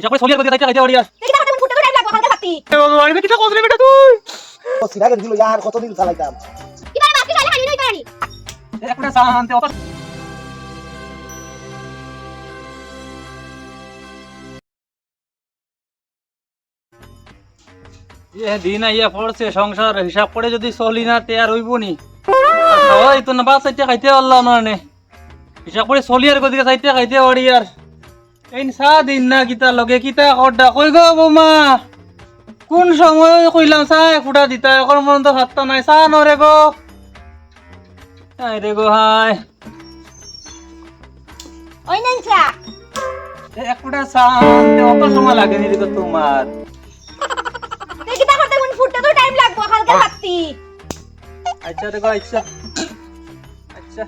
হিসাব করে বাড়ি দেখি তাহলে ফুটে তো টাইম লাগবে হালকা ভাতি ভগবান এটা কিটা কসরে বেটা তুই? ও কতদিন চালাইতাম। বাকি হানি নই একটা শান্তি অত ইয়ে দিন আইয়া পড়ছে সংসার হিসাব করে যদি চলি না তে আর হইব নি। খাওয়াই তো না বাস চাইতে খাইতে পারলাম না। হিসাব করে চলি আর গদিকে চাইতে খাইতে পারি আর। চা দিন না কিতা লগে কিতা কড্ডা কই গো বৌমা? কোন সময় কইলাম চা ফুটা দিতা এখন মন তো হাতটা নাই। চা নরে গো। রে হাই। ওই নেন চা। এক ফুটা চা আনতে অত সময় লাগে নি রে তোমার। দেখি তাহলে কোন ফুটে তো টাইম লাগবে হালকা ভাতি আচ্ছা রে আচ্ছা। আচ্ছা।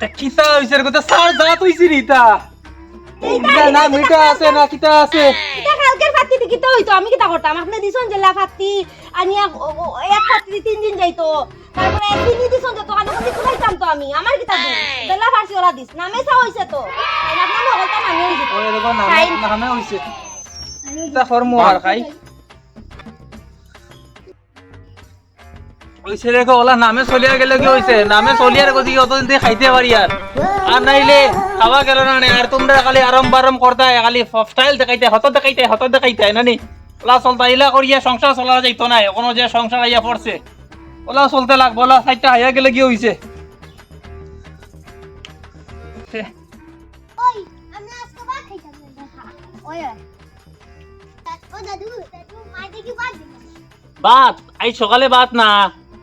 তা কিতা হইছে রে তা সার জাত হইছে নি তা এইটা না মিঠা আছে না কিতা আছে। এটা কালকের ফাতি দিকে তো হইতো? আমি কিতা করতাম? আপনি দিছন জেলা ফাতি আনিয়া ও- ও- এক ফাতি তিন দিন যাইতো। তারপরে একদিনই দিছন যেত আমি কোন কুলাইতাম তো আমি। আমার কিতা দিন? জেলা ফার্সি ওরা দিস। নামে চা হইছে তো। আপনার মগলটা মানি হইছে ওই দেখো নামে নামে হইছে। তা ফরমু আর খাই। হইছে রে ওলা নামে চলিয়া গেলে কি হইছে? নামে চলিয়ার গতি অতদিন দিয়ে খাইতে পারি আর আর নাইলে খাওয়া গেল না আর তোমরা খালি আরম বারম করতা খালি স্টাইল দেখাইতে হত দেখাইতে হত দেখাইতে নানি ওলা চলতা ইলা করিয়া সংসার চলা যাইতো না কোনো যে সংসার আইয়া পড়ছে ওলা চলতে লাগবো ওলা সাইডটা হাইয়া গেলে কি ওই ওই ওই। দিল? বাত আই সকালে বাত না।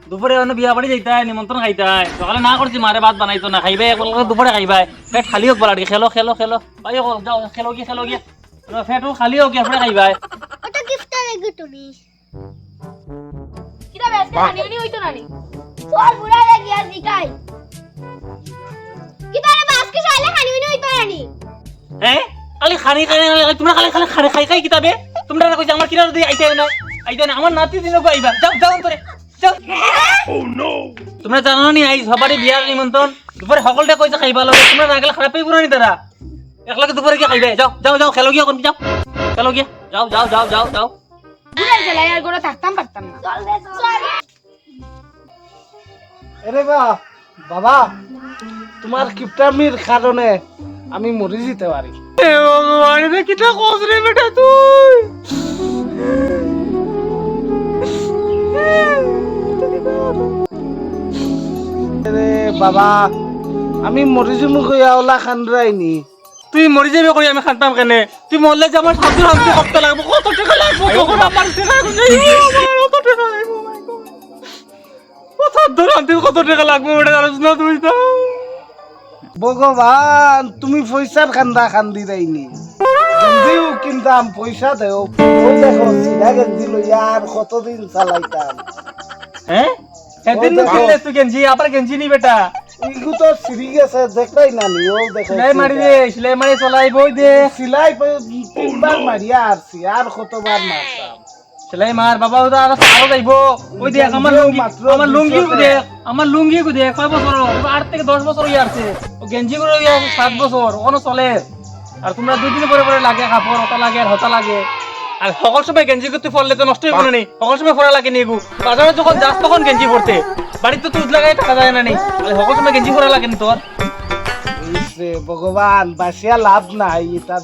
দুপুরে অন্য বিয়া বাড়ি যাইতাই নিমন্ত্রণ খাইতাই। সকালে না করছি মারে ভাত বানাইতো না খাইবাই একলগে দুপুরে খাইবাই। পেট খালি হোক বলার খেলো খেলো খেলো। ভাই হোক যাও খেলো গিয়ে খেলো গিয়ে। পেটও খালি হোক এরপরে খাইবাই। ওটা গিফটটা রেখে তুমি। বেসকে হইতো তোর বুড়া লাগি আর দিকাই বাসকে হইতো হ্যাঁ খালি খানি খানি খানি- তোমরা খালি খালি খানি খাই খাই কিতাবে? তোমরা না কইছে আমার কিনা দিয়ে আইতে না আইতে না আমার নাতি দিন আইবা। যাও যাও যাও তোমরা জানো নি আই সবারই বিয়ার নিমন্ত্রণ দুপুরে সকলটা কইছে খাইবা লাগে। তোমরা না গেলে খারাপ পাইব না তারা একলাগে দুপুরে গিয়ে খাইবে? যাও যাও যাও খেলো গিয়া কোন যাও। খেলো গিয়া যাও যাও যাও যাও যাও। বুড়ার জেলায় আর গোড়া থাকতাম পারতাম না। চল রে চল এরে বা বাবা তোমার কিপটামির কারণে আমি মরে যেতে পারি এ ভগবান রে কিটা কস রে বেটা তুই? বাবা আমি মরে যাব কইয়া ওলা খান্ডরাইনি তুই মরি যাবে কই আমি খানতাম কেনে? তুই মরলে যে আমার সাধ্য হামতে করতে লাগবে। কত টাকা লাগবে তখন আমার টাকা কত টাকা লাগবে সাধ্য হামতে কত টাকা লাগবে ওটা জানিস না তুই তো ভগবান তুমি পয়সার খান্দা খান্দি রাইনি গেঞ্জিও কিনতাম পয়সা দেও। দেখো সিধা গেঞ্জি লইয়া আর কতদিন চালাইতাম। হ্যাঁ সেদিন ও তুই গেঞ্জি আবার গেঞ্জি নি বেটা ইগু তো সিঁড়ি গেছে দেখলাই না নি ও দেখে সেলাই মারি দে সেলাই মারি চলাই বই দে। সিলাই প- তিনবার মারিয়া আসছি আর কতবার মারতাম? সেলাই মার বাবা ওটা আর আরও যাইব। ওই দেখ আমার লুঙ্গি আমার লুঙ্গি দেখ আমার লুঙ্গি দেখ কয় বছর? আট থেকে দশ বছর হয়ে আসছে। ও গেঞ্জি করে হয়ে সাত বছর ওখানে চলে। আর তোমরা দুই দিন পরে পরে লাগে কাপড় হতা লাগে আর হতা লাগে। আর সকল সময় গেঞ্জি করতে পড়লে তো নষ্ট হইব না সকল সময় পরা লাগে নি এগু। বাজারে যখন যাস তখন গেঞ্জি পড়তে বাড়িতে তো লাগাই টাকা যায় না নি। আর সকল সময় গেঞ্জি পরা লাগে নি তোর। ভগবান বাসিয়া লাভ নাই এটা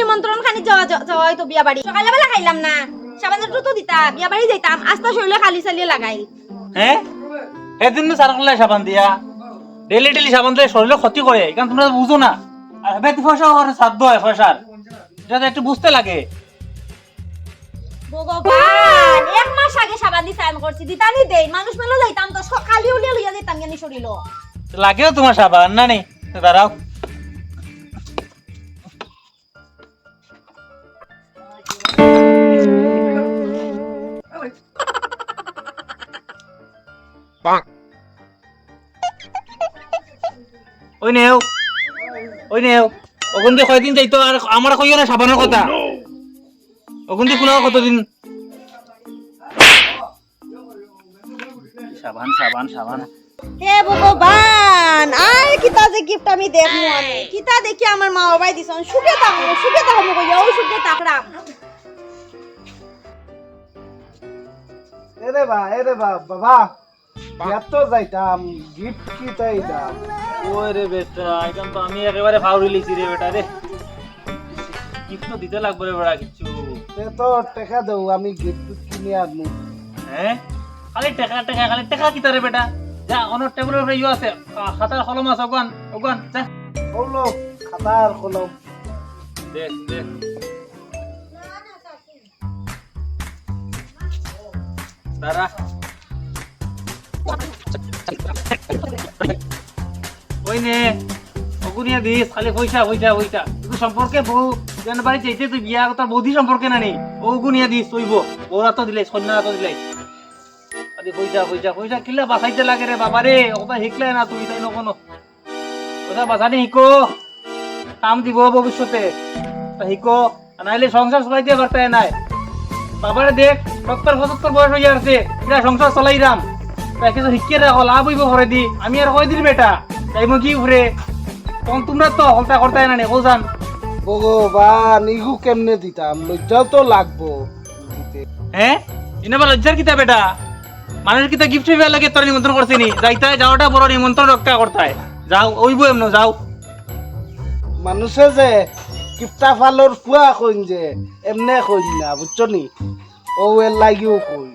নিমন্ত্রণ খানি যাওয়া যাওয়া হয়তো বিয়া বাড়ি। সকালে বেলা খাইলাম না। সাবান একটু তো দিতা বিয়া বাড়ি যাইতাম আস্তে শরীরে খালি চালিয়ে লাগাই। হ্যাঁ? এদিন তো সারা করলে সাবান দিয়া। ডেলি ডেলি সাবান দিলে শরীরে ক্ষতি করে কারণ তোমরা বুঝো না। আর ব্যক্তি ফসা করে সাধ্য হয় ফসার। এটা একটু বুঝতে লাগে। ভগবান এক মাস আগে সাবান দি সাইন করছি দিতানি দেই। মানুষ মেলো যাইতাম তো সকালে উলিয়ে লইয়া যাইতাম জানি শরীর লাগেও তোমার সাবান না নেই? দাঁড়াও। ওই নেও। ওই নেও। ওখান দিয়ে কয়দিন যাইতো আর আমার কইও না সাবানের কথা। ওখান দিয়ে শোনাও কতদিন? সাবান সাবান সাবান হে ভগবান আর কিতা যে গিফট আমি দেখমু আমি। কিতা দেখি আমার মা বাবাই দিছন সুখে থাকমু সুখে থাকমু কইয়া ও সুখে থাকরাম এরে বা এরে বা বাবা। এত যাইতাম গিফট কি তাইতাম ওই রে বেটা একদম তো আমি একেবারে ফাউরি লিছি রে বেটা রে। গিফট তো দিতে লাগবে রে বেটা কিছু। সে তো টেকা দেও আমি গিফট কিনে আনমু। হ্যাঁ? খালি টেকা টেকা খালি টেকা কিতা রে বেটা? যা অনেক টেবিলের উপরে ইয়ে আছে। খাতার কলম আছে ওগান ওগান যা। হলো খাতা আর কলম। দেখ দেখ দাঁড়া। ওই অগুনিয়া দিস, খালি পয়সা পয়সা পয়সা। তুই সম্পর্কে বউ বাড়ি তুই বিয়া বৌদি সম্পর্কে না নেই। অগুনিয়া দিস, তৈব। বউরা তো সন্ধ্যা তো পয়সা পয়সা পয়সা কিলা বাঁচাইতে লাগে রে বাবা রে না তুই, তাই নকনো ওটা বাঁচানি শিকো। কাম দিব ভবিষ্যতে। শিকো। নাইলে সংসার চলাইতে পারতে নাই। বাবারে দেখ, সত্তর পঁচাত্তর বয়স হয়ে এটা সংসার চলাই রাম কিছু শিখিয়ে রাখো লাভ হইব ঘরে দি। আমি আর কই দিল বেটা? তাই মই কি ঘুরে তখন তোমরা তো হলতা করতে না নে কোজান ভগবান ইগু কেমনে দিতাম লজ্জাও তো লাগবো। দিতে হ্যাঁ এনে বা লজ্জার কিতা বেটা? মানুষ কিতা গিফট হইবা লাগে তোর নিমন্ত্রণ করছে নি। যাইতা যাওয়াটা বড় নিমন্ত্রণ রক্ষা করতায়। যাও ওইব এমন যাও। মানুষে যে কিপটা ফালর পুয়া কইন যে এমনে কইন না বুঝছ নি? ও এর লাগিও কই